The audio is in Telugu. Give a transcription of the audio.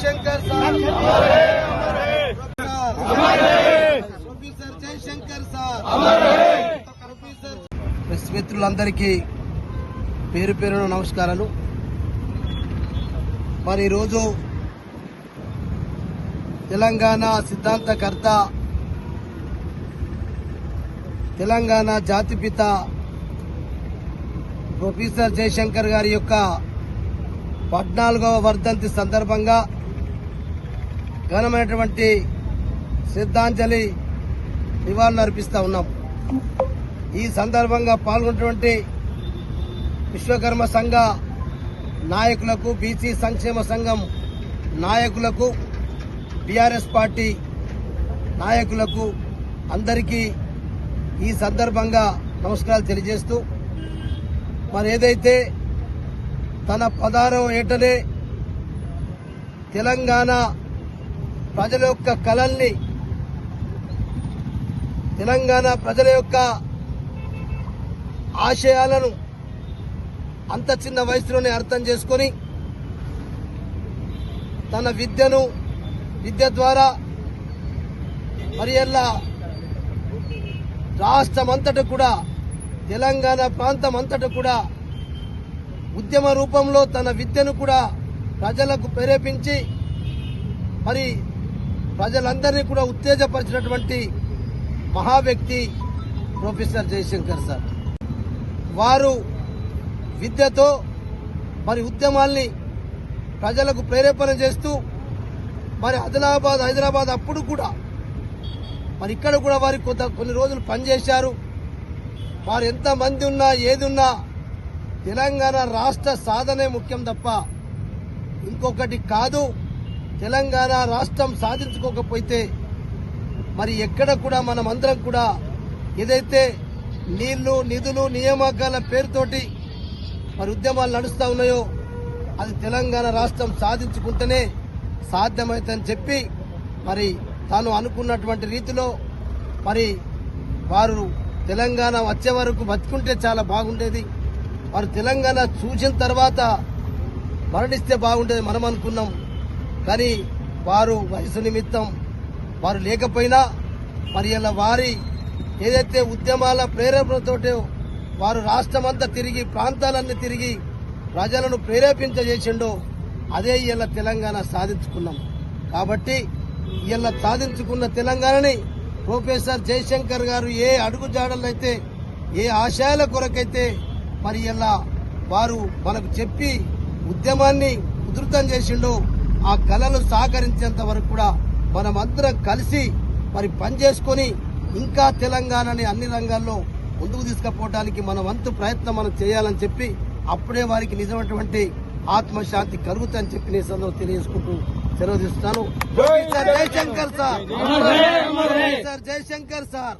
Jayashankar sir. Professor Jayashankar sir professor press మిత్రులందరికీ పేరు పేరున నమస్కారాలు. మరి ఈరోజు తెలంగాణ సిద్ధాంతకర్త తెలంగాణ జాతిపిత ప్రొఫెసర్ జయశంకర్ గారి యొక్క పద్నాలుగవ వర్ధంతి సందర్భంగా ఘనమైనటువంటి శ్రద్ధాంజలి నివాళులు అర్పిస్తా ఉన్నాం. ఈ సందర్భంగా పాల్గొన్నటువంటి విశ్వకర్మ సంఘ నాయకులకు బీసీ సంక్షేమ సంఘం నాయకులకు బీఆర్ఎస్ పార్టీ నాయకులకు అందరికీ ఈ సందర్భంగా నమస్కారాలు తెలియజేస్తూ మరి ఏదైతే తన పదారం ఏటనే తెలంగాణ ప్రజల యొక్క కళల్ని తెలంగాణ ప్రజల యొక్క ఆశయాలను అంత చిన్న వయసులోనే అర్థం చేసుకొని తన విద్యను విద్య ద్వారా మరి ఎలా రాష్ట్రం అంతటా కూడా తెలంగాణ ప్రాంతం అంతటా కూడా ఉద్యమ రూపంలో తన విద్యను కూడా ప్రజలకు ప్రేరేపించి మరి ప్రజలందరినీ కూడా ఉత్తేజపరిచినటువంటి మహా వ్యక్తి ప్రొఫెసర్ జయశంకర్ సార్. వారు విద్యతో మరి ఉద్యమాల్ని ప్రజలకు ప్రేరేపణ చేస్తూ మరి ఆదిలాబాద్ హైదరాబాద్ అప్పుడు కూడా మరి ఇక్కడ కూడా వారికి కొంత కొన్ని రోజులు పనిచేశారు. వారు ఎంతమంది ఉన్నా ఏది ఉన్నా తెలంగాణ రాష్ట్ర సాధనే ముఖ్యం తప్ప ఇంకొకటి కాదు. తెలంగాణ రాష్ట్రం సాధించుకోకపోతే మరి ఎక్కడ కూడా మనమందరం కూడా ఏదైతే నీళ్ళు నిధులు నియామకాల పేరుతోటి మరి ఉద్యమాలు నడుస్తూ ఉన్నాయో అది తెలంగాణ రాష్ట్రం సాధించుకుంటేనే సాధ్యమవుతుందని చెప్పి మరి తాను అనుకున్నటువంటి రీతిలో మరి వారు తెలంగాణ వచ్చే వరకు బతుకుంటే చాలా బాగుండేది. వారు తెలంగాణ చూసిన తర్వాత మరణిస్తే బాగుండేది మనం అనుకున్నాం. కానీ వారు వయసు నిమిత్తం వారు లేకపోయినా మరి ఇలా వారి ఏదైతే ఉద్యమాల ప్రేరేపణతోటో వారు రాష్ట్రమంతా తిరిగి ప్రాంతాలన్నీ తిరిగి ప్రజలను ప్రేరేపించజేసిండో అదే ఇలా తెలంగాణ సాధించుకున్నాం. కాబట్టి ఇలా సాధించుకున్న తెలంగాణని ప్రొఫెసర్ జయశంకర్ గారు ఏ అడుగుజాడలైతే ఏ ఆశయాల కొరకైతే మరి ఇలా వారు మనకు చెప్పి ఉద్యమాన్ని ఉధృతం చేసిండో ఆ కళలు సహకరించేంత వరకు కూడా మనమందరం కలిసి మరి పనిచేసుకొని ఇంకా తెలంగాణని అన్ని రంగాల్లో ముందుకు తీసుకుపోవడానికి మన వంతు ప్రయత్నం మనం చేయాలని చెప్పి అప్పుడే వారికి నిజమైనటువంటి ఆత్మశాంతి కలుగుతుందని చెప్పి నేను ఈ సందర్భంగా తెలియజేసుకుంటూ సెలవు తీస్తున్నాను జయశంకర్ సార్ జయశంకర్ సార్